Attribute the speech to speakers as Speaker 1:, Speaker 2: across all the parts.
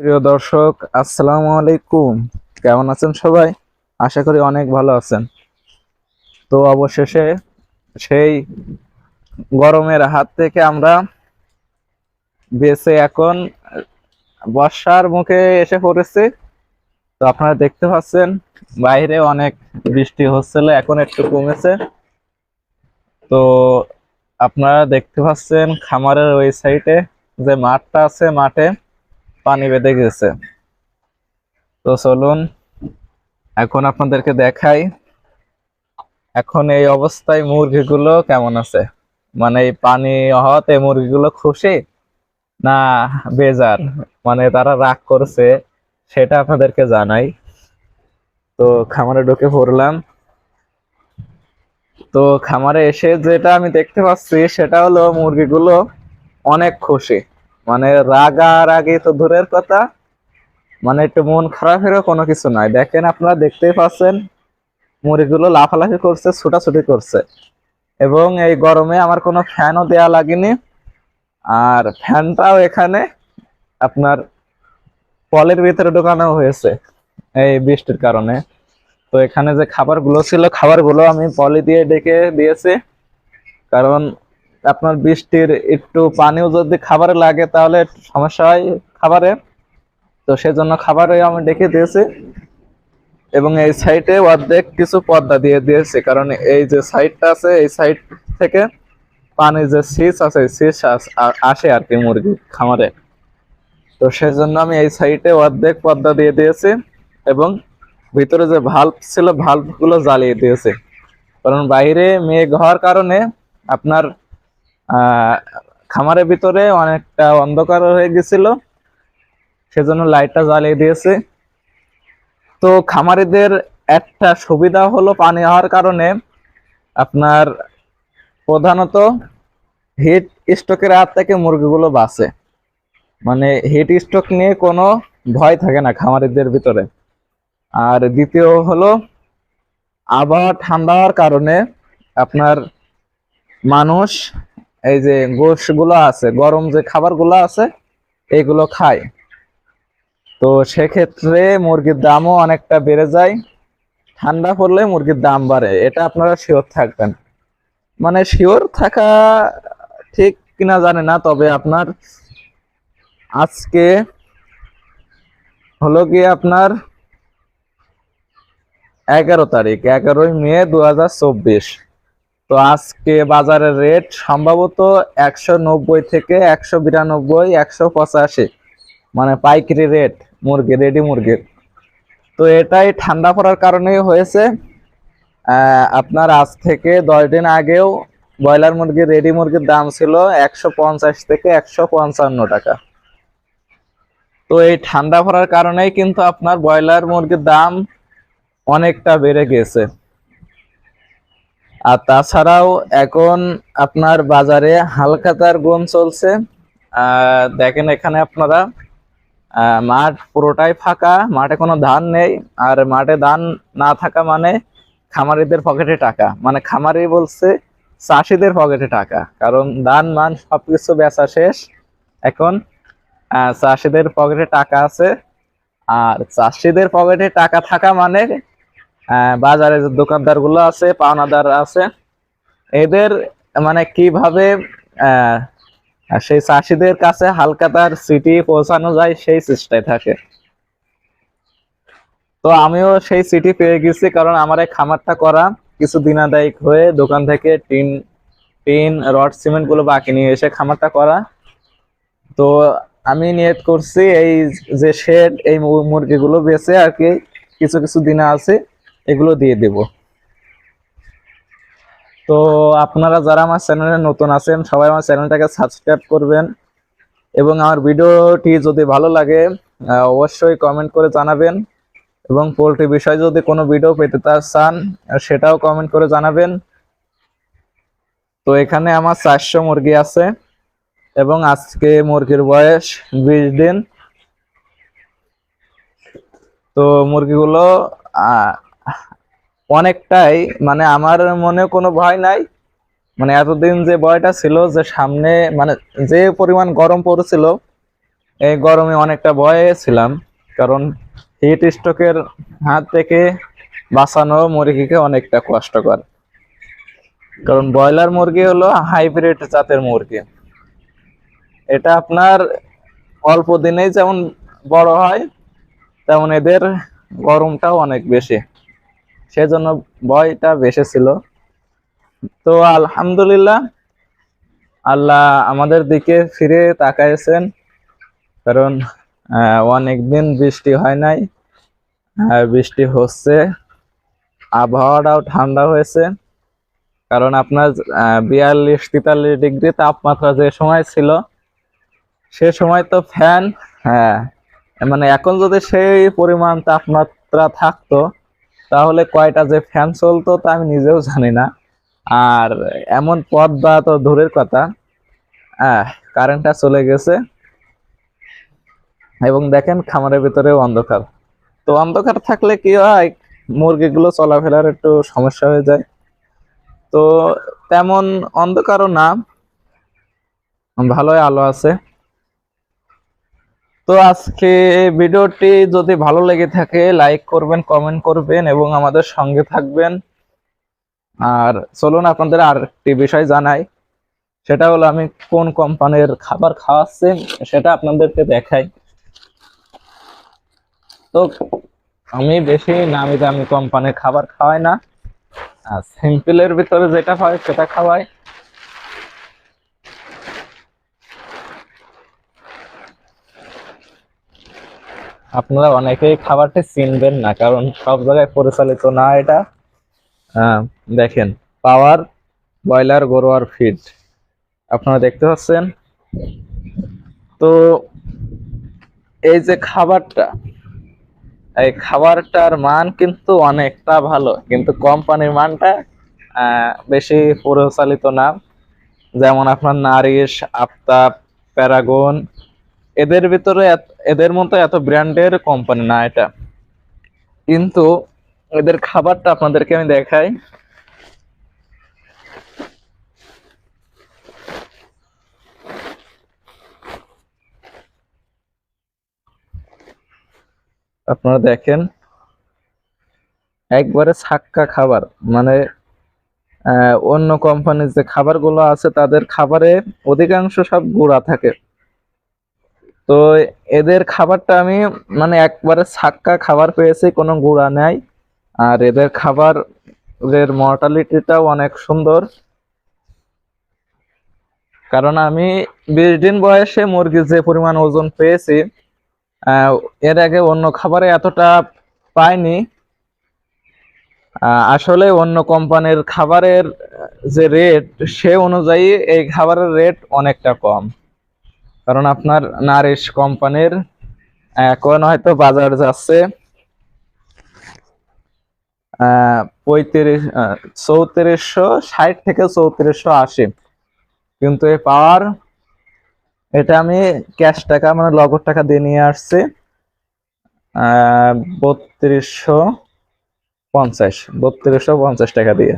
Speaker 1: প্রিয় দর্শক, আসসালামু আলাইকুম। কেমন আছেন সবাই? আশা করি অনেক ভালো আছেন। তো অবশেষে সেই গরমের হাত থেকে আমরা বেঁচে এখন বর্ষার মুখে এসে পড়েছি। তো আপনারা দেখতে পাচ্ছেন, বাইরে অনেক বৃষ্টি হচ্ছিল, এখন একটু কমেছে। তো আপনারা দেখতে পাচ্ছেন খামারের ওই সাইডে যে মাঠটা আছে মাঠে পানি বেঁধে গেছে। তো চলুন, এখন আপনাদেরকে দেখাই এখন এই অবস্থায় মুরগিগুলো কেমন আছে। মানে এই পানি হওয়াতে মুরগিগুলো খুশি না বেজার? মানে তারা রাগ করছে, সেটা আপনাদেরকে জানাই। তো খামারে ঢুকে পড়লাম। তো খামারে এসে যেটা আমি দেখতে পাচ্ছি, সেটা হলো মুরগিগুলো অনেক খুশি। মানে রাগারাগি তো দূরের কথা মানে একটু মন খারাপেরও কোনো কিছু নাই। দেখেন আপনারা দেখতেই পাচ্ছেন, মুড়িগুলো লাফালাফি করছে, ছুটাছুটি করছে। এবং এই গরমে আমার কোনো ফ্যানও দেয়া লাগেনি। আর ফ্যানটাও এখানে আপনার পলের ভিতরে ঢোকানো হয়েছে, এই বৃষ্টির কারণে। তো এখানে যে খাবারগুলো ছিল, খাবারগুলো আমি পলি দিয়ে ডেকে দিয়েছি। কারণ আপনার বৃষ্টির একটু পানিও যদি খাবারে লাগে তাহলে সমস্যা হয় খাবারে। তো সেজন্য খাবারে আমি ডেকে দিয়েছি। এবং এই সাইডে অর্ধেক কিছু পর্দা দিয়ে দিয়েছি। কারণ এই যে সাইডটা আছে, এই সাইড থেকে পানি যে সিস আছে সিস আসে আর কি মুরগি খামারে। তো সেজন্য আমি এই সাইডে অর্ধেক পর্দা দিয়ে দিয়েছি এবং ভিতরে যে ভাল্ব ছিল ভাল্বগুলো জ্বালিয়ে দিয়েছি। কারণ বাইরে মেঘ হওয়ার কারণে আপনার খামারের ভিতরে অনেকটা অন্ধকার হয়ে গেছিল। সেজন্য লাইটটা জ্বালিয়ে দিয়েছে। তো খামারিদের একটা সুবিধা হলো পানি হওয়ার কারণে আপনার প্রধানত হিট স্ট্রোকের হাত থেকে মুরগিগুলো বাঁচে। মানে হিট স্ট্রোক নিয়ে কোনো ভয় থাকে না খামারিদের ভিতরে। আর দ্বিতীয় হলো আবহাওয়া ঠান্ডা হওয়ার কারণে আপনার মানুষ এই যে গোশগুলো আছে, গরম যে খাবার খাবারগুলো আছে, এগুলো খায় তো সেক্ষেত্রে মুরগির দামও অনেকটা বেড়ে যায়। ঠান্ডা পড়লে মুরগির দাম বাড়ে, এটা আপনারা শিওর থাকবেন। মানে শিওর থাকা ঠিক কিনা জানে না, তবে আপনার আজকে হলো গিয়ে আপনার এগারো তারিখ, এগারোই মে দু হাজার চব্বিশ। তো আজকে বাজারের রেট সম্ভবত একশো নব্বই থেকে একশো বিরানব্বই, একশো পঁচাশি। মানে পাইকারি রেট, মুরগি, রেডি মুরগির তো এটাই ঠান্ডা পড়ার কারণেই হয়েছে। আপনার আজ থেকে দশ দিন আগেও ব্রয়লার মুরগির, রেডি মুরগির দাম ছিল একশো পঞ্চাশ থেকে একশো পঞ্চান্ন টাকা। তো এই ঠান্ডা পড়ার কারণেই কিন্তু আপনার ব্রয়লার মুরগির দাম অনেকটা বেড়ে গেছে আর তাছাড়াও এখন আপনার বাজারে হালখাতার গুণ চলছে। দেখেন এখানে আপনারা মাঠ পুরোটাই ফাঁকা, মাঠে কোনো ধান নেই। আর মাঠে ধান না থাকা মানে খামারিদের পকেটে টাকা। মানে খামারি বলছে চাষিদের পকেটে টাকা। কারণ ধান, মান সব কিছু বেচা শেষ। এখন চাষিদের পকেটে টাকা আছে। আর চাষিদের পকেটে টাকা থাকা মানে বাজারে যে দোকানদারগুলো আছে, পাওনাদার আছে, এদের মানে কীভাবে সেই চাষিদের কাছে হালকাতার সিটি পৌঁছানো যায়, সেই চেষ্টায় থাকে। তো আমিও সেই সিটি পেয়ে গেছি, কারণ আমার এই খামারটা করা কিছু দিনাদায়িক হয়ে দোকান থেকে টিন টিন, রড সিমেন্টগুলো বাকি নিয়ে এসে খামারটা করা। তো আমি নিয়ত করছি এই যে শেড এই মুরগিগুলো বেচে আর কি কিছু কিছু দিনে আছে এগুলো দিয়ে দেব। তো আপনারা যারা আমার চ্যানেলে নতুন আছেন, সবাই আমার চ্যানেলটাকে সাবস্ক্রাইব করবেন এবং আমার ভিডিওটি যদি ভালো লাগে অবশ্যই কমেন্ট করে জানাবেন এবং পোলট্রি বিষয়ে যদি কোনো ভিডিও পেতে চান সেটাও কমেন্ট করে জানাবেন। তো এখানে আমার চারশো মুরগি আছে এবং আজকে মুরগির বয়স বিশ দিন। তো মুরগিগুলো অনেকটাই মানে আমার মনে কোনো ভয় নাই। মানে এতদিন যে ভয়টা ছিল যে সামনে মানে যে পরিমাণ গরম পড়েছিল, এই গরমে অনেকটা ভয়ে ছিলাম। কারণ হিট স্ট্রোকের হাত থেকে বাঁচানো মুরগিকে অনেকটা কষ্টকর। কারণ ব্রয়লার মুরগি হলো হাইব্রিড জাতের মুরগি। এটা আপনার অল্প দিনেই যেমন বড় হয়, তেমন এদের গরমটাও অনেক বেশি। সেজন্য ভয়টা বেশি ছিল। তো আলহামদুলিল্লাহ, আল্লাহ আমাদের দিকে ফিরে তাকাইছেন। কারণ অনেক দিন বৃষ্টি হয় নাই। বৃষ্টি হচ্ছে, আবহাওয়াটাও ঠান্ডা হয়েছে। কারণ আপনার বিয়াল্লিশ তেতাল্লিশ ডিগ্রি তাপমাত্রা যে সময় ছিল, সে সময় তো ফ্যান হ্যাঁ মানে এখন যদি সেই পরিমাণ তাপমাত্রা থাকতো তাহলে কয়টা যে ফ্যান চলতো তা আমি নিজেও জানি না। আর এমন পথ বা তো দূরের কথা। কারেন্টটা চলে গেছে। এবং দেখেন খামারের ভিতরে অন্ধকার। তো অন্ধকার থাকলে কি হয়, মুরগিগুলো চলাফেরার একটু সমস্যা হয়ে যায়। তো তেমন অন্ধকারও না। ভালোই আলো আছে। তো আজকে ভিডিওটি যদি ভালো লেগে থাকে লাইক করবেন কমেন্ট করবেন এবং আমাদের সঙ্গে থাকবেন। আর চলুন আপনাদের আর একটি বিষয় জানাই। সেটা হলো আমি কোন কোম্পানির খাবার খাওয়াচ্ছি, সেটা আপনাদেরকে দেখাই। তো আমি বেশি নামি দামি কোম্পানির খাবার খাওয়াই না। আর সিম্পলের ভিতরে যেটা হয়, সেটা খাওয়াই। আপনারা অনেকেই খাবারটা চিনবেন না কারণ সব জায়গায় পরিচালিত না এটা। আহ, দেখেন পাওয়ার ব্রয়লার গরুয়ার ফিড। আপনারা দেখতে পাচ্ছেন? তো এই যে খাবারটা এই খাবারটার মান কিন্তু অনেকটা ভালো কিন্তু কোম্পানির মানটা বেশি পরিচালিত না। যেমন আপনার নারিশ আফতাব প্যারাগন এদের ভিতরে এদের মতো এত ব্র্যান্ডের কোম্পানি না এটা। কিন্তু এদের খাবারটা আপনাদেরকে আমি দেখাই। আপনারা দেখেন, একবারে ছাক্কা খাবার। মানে অন্য কোম্পানির যে খাবারগুলো আছে, তাদের খাবারে অধিকাংশ সব গুঁড়া থাকে। তো এদের খাবারটা আমি মানে একবারে ছাক্কা খাবার পেয়েছি, কোনো গুঁড়া নাই। আর এদের খাবার এদের মর্টালিটিটাও অনেক সুন্দর। কারণ আমি বিশ দিন বয়সে মুরগির যে পরিমাণ ওজন পেয়েছি এর আগে অন্য খাবারে এতটা পাইনি। আসলে অন্য কোম্পানির খাবারের যে রেট সে অনুযায়ী এই খাবারের রেট অনেকটা কম। কারণ আপনার নারিশ কোম্পানির এখন হয়তো বাজার যাচ্ছে পঁয়ত্রিশ চৌত্রিশশো, ষাট থেকে চৌত্রিশশো আশি। কিন্তু এই পাওয়ার, এটা আমি ক্যাশ টাকা মানে নগদ টাকা দিয়ে নিয়ে আসছি বত্রিশশো পঞ্চাশ বত্রিশশো পঞ্চাশ টাকা দিয়ে।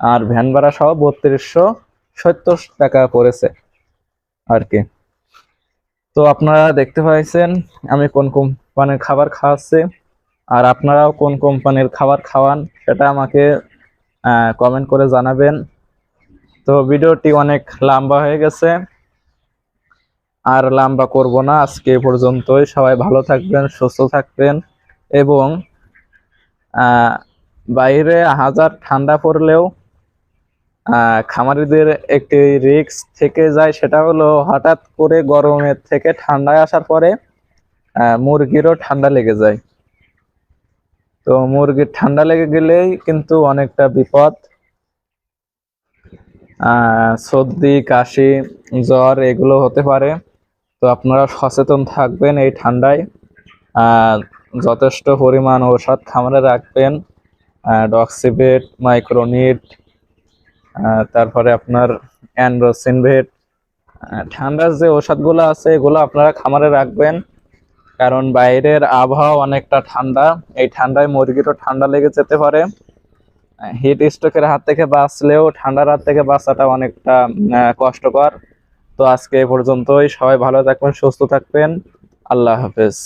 Speaker 1: আর ভ্যান ভাড়া সহ বত্রিশশো সত্তর টাকা পড়েছে, আর কি। তো আপনারা দেখতে পাইছেন আমি কোন কোম্পানির খাবার খাওয়াচ্ছি আর আপনারাও কোন কোম্পানির খাবার খাওয়ান সেটা আমাকে কমেন্ট করে জানাবেন। তো ভিডিওটি অনেক লম্বা হয়ে গেছে। আর লম্বা করব না, আজকে পর্যন্তই। সবাই ভালো থাকবেন, সুস্থ থাকবেন এবং বাইরে হাজার ঠান্ডা পড়লেও খামারিদের একটি রিস্ক থেকে যায়, সেটা হলো হঠাৎ করে গরমের থেকে ঠান্ডায় আসার পরে মুরগিরও ঠান্ডা লেগে যায়। তো মুরগির ঠান্ডা লেগে গেলেই কিন্তু অনেকটা বিপদ। সর্দি, কাশি, জ্বর এগুলো হতে পারে। তো আপনারা সচেতন থাকবেন এই ঠান্ডায়। যথেষ্ট পরিমাণ ওষুধ খামারে রাখবেন। ডক্সিভেট মাইক্রোনিট তারপরে আপনার অ্যান্ড্রোসিনভেট ঠান্ডার যে ওষুধগুলো আছে, এগুলো আপনারা খামারে রাখবেন। কারণ বাইরের আবহাওয়া অনেকটা ঠান্ডা, এই ঠান্ডায় মুরগিরও ঠান্ডা লেগে যেতে পারে। হিট স্ট্রোকের হাত থেকে বাঁচলেও ঠান্ডার হাত থেকে বাঁচাটা অনেকটা কষ্টকর। তো আজকে এ পর্যন্তই, সবাই ভালো থাকবেন, সুস্থ থাকবেন। আল্লাহ হাফেজ।